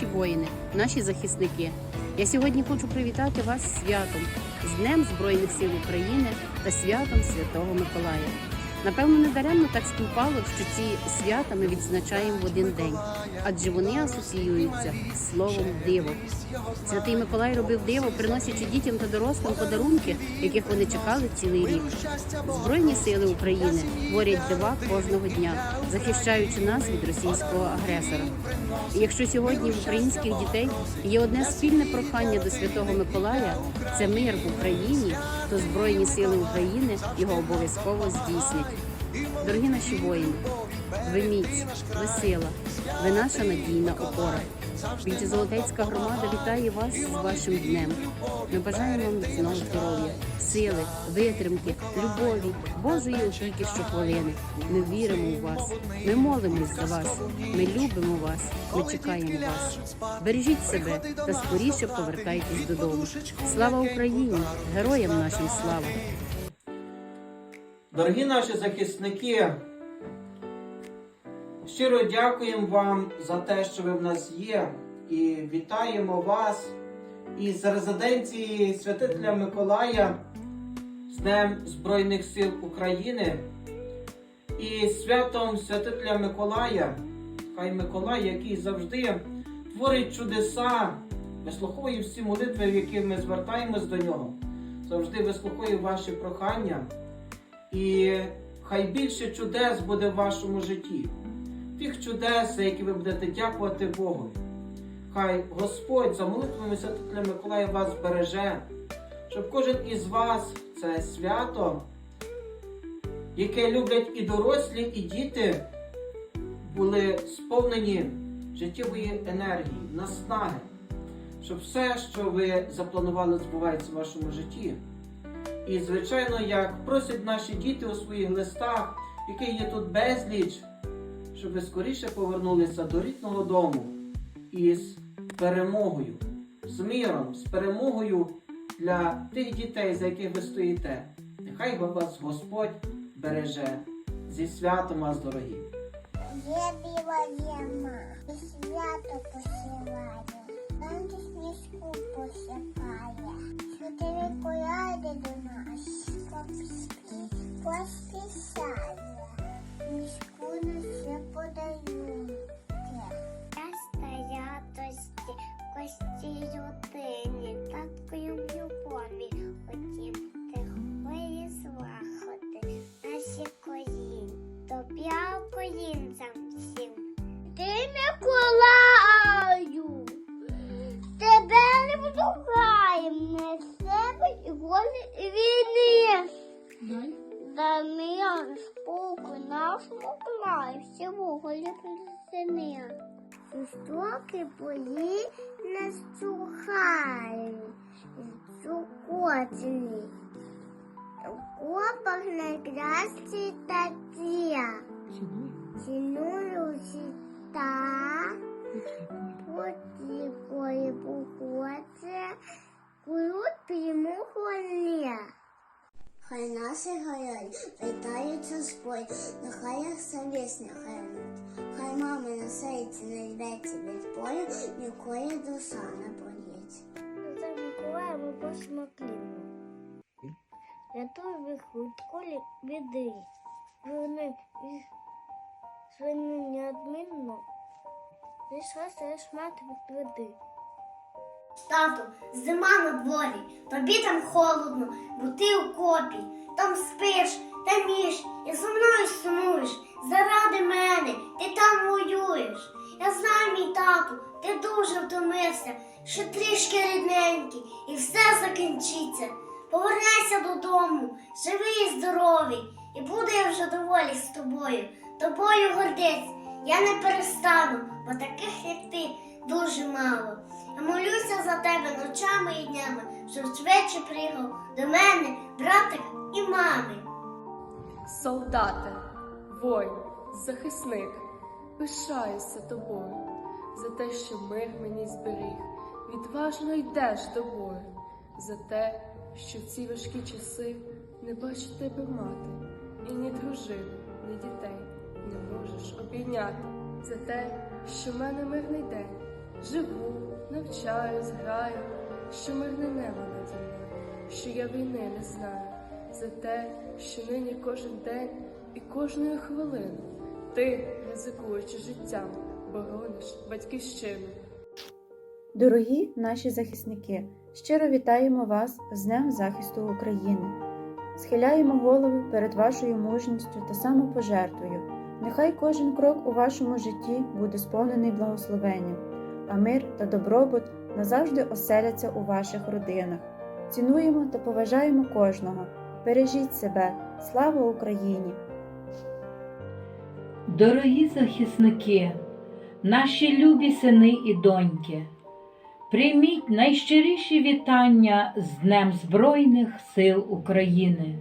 наші воїни, наші захисники. Я сьогодні хочу привітати вас святом, з Днем Збройних сил України та святом Святого Миколая. Напевно, не даремно так співпало, що ці свята ми відзначаємо в один день, адже вони асоціюються з словом диво. Святий Миколай робив диво, приносячи дітям та дорослим подарунки, яких вони чекали цілий рік. Збройні сили України творять дива кожного дня, захищаючи нас від російського агресора. І якщо сьогодні в українських дітей є одне спільне прохання до Святого Миколая, це мир в Україні, то Збройні сили України його обов'язково здійснять. Дорогі наші воїни, ви міць, ви сила, ви наша надійна опора. Золотецька громада вітає вас з вашим днем. Ми бажаємо вам міцного здоров'я, сили, витримки, любові, Божої опіки щохвилини. Ми віримо у вас, ми молимось за вас, ми любимо вас, ми чекаємо вас. Бережіть себе та скоріше повертайтесь додому. Слава Україні! Героям нашим слава! Дорогі наші захисники, щиро дякуємо вам за те, що ви в нас є, і вітаємо вас із резиденції святителя Миколая з Днем Збройних сил України і святом святителя Миколая. Хай Миколай, який завжди творить чудеса, вислуховує всі молитви, в які ми звертаємось до нього, завжди вислуховує ваші прохання. І хай більше чудес буде в вашому житті. Тих чудес, які ви будете дякувати Богу. Хай Господь за молитвами Святителя Миколая вас береже, щоб кожен із вас це свято, яке люблять і дорослі, і діти, були сповнені життєвої енергії, наснаги, щоб все, що ви запланували, збувається в вашому житті. І, звичайно, як просять наші діти у своїх листах, яких є тут безліч, щоб ви скоріше повернулися до рідного дому із перемогою, з миром, з перемогою для тих дітей, за яких ви стоїте. Нехай вас Господь береже зі святом вас, дорогі. Є біла зима, і свято сонце сніжку посипає, сюди Миколай до нас, копські війни. Да мир, спокій нашому краю, всього ліпини. Жорстокі бої не стухають, цукотні. У копах найкращі таті. Ціную жита, потікої походи, курут перемогли. Хай наші гори вітаються спой, нехай їх совість не. Хай мами на серці не йдеться від бою, нікої душа не болить. За Миколая ми просимо кліну. Рятуй їх від колі біди. Верни їх свини неодмінно. Лише шмат від води. Тату, зима на дворі, тобі там холодно, бо ти у копі, там спиш, там їш, і зо мною сумуєш. Заради мене ти там воюєш. Я знаю, мій тату, ти дуже втомився, ще трішки рідненький, і все закінчиться. Повернися додому, живий і здоровий, і буду я вже доволі з тобою. Тобою гордець, я не перестану, бо таких, як ти, дуже мало. Я молюся за тебе ночами і днями, щоб швидше приїхав до мене, братик і мами. Солдате, воїн, захисник, пишаюся тобою за те, що мир мені зберіг, відважно йдеш до бою, за те, що в ці важкі часи не бачить тебе мати, і ні дружину, ні дітей не можеш обійняти, за те, що в мене мирний день, Живу, навчаюсь, граю, що мирне небо наді мною, що я війни не знаю, за те, що нині кожен день і кожної хвилини ти, ризикуючи життям, борониш батьківщину. Дорогі наші захисники, щиро вітаємо вас з Днем захисту України. Схиляємо голови перед вашою мужністю та самопожертвою. Нехай кожен крок у вашому житті буде сповнений благословенням, а мир та добробут назавжди оселяться у ваших родинах. Цінуємо та поважаємо кожного. Бережіть себе. Слава Україні! Дорогі захисники, наші любі сини і доньки, прийміть найщиріші вітання з Днем Збройних сил України.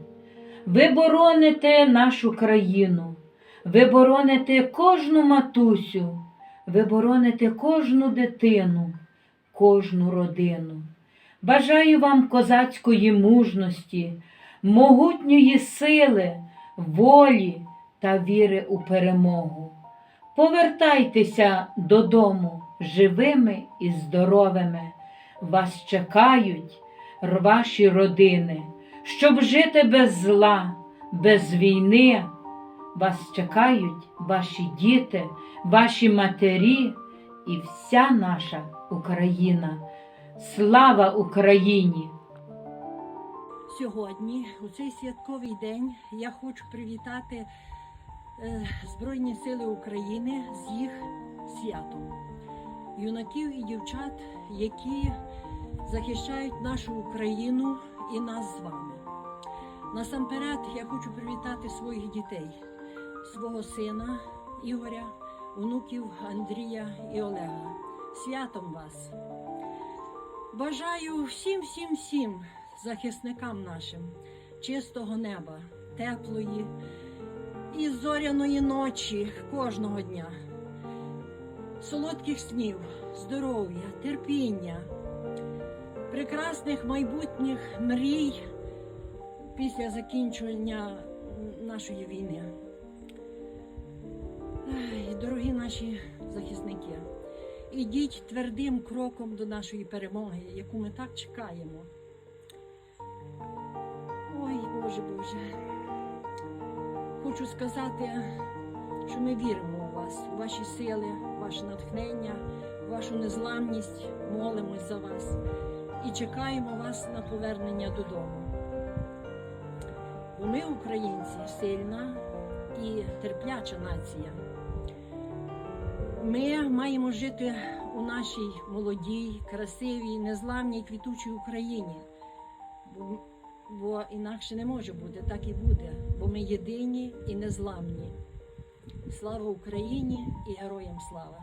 Ви бороните нашу країну, ви бороните кожну матусю, ви бороните кожну дитину, кожну родину. Бажаю вам козацької мужності, могутньої сили, волі та віри у перемогу. Повертайтеся додому живими і здоровими. Вас чекають ваші родини, щоб жити без зла, без війни. Вас чекають ваші діти, ваші матері і вся наша Україна. Слава Україні! Сьогодні, у цей святковий день, я хочу привітати е, Збройні Сили України з їх святом. Юнаків і дівчат, які захищають нашу Україну і нас з вами. Насамперед я хочу привітати своїх дітей, свого сина Ігоря, онуків Андрія і Олега. Святом вас! Бажаю всім, всім, всім захисникам нашим чистого неба, теплої і зоряної ночі кожного дня, солодких снів, здоров'я, терпіння, прекрасних майбутніх мрій після закінчення нашої війни. Ай, Дорогі наші захисники, ідіть твердим кроком до нашої перемоги, яку ми так чекаємо. Ой, Боже Боже. Хочу сказати, що ми віримо у вас, у ваші сили, у ваше натхнення, вашу незламність, молимось за вас і чекаємо вас на повернення додому. Бо ми, українці, сильна і терпляча нація. Ми маємо жити у нашій молодій, красивій, незламній, квітучій Україні. Бо бо інакше не може бути, так і буде, бо ми єдині і незламні. Слава Україні і героям слава!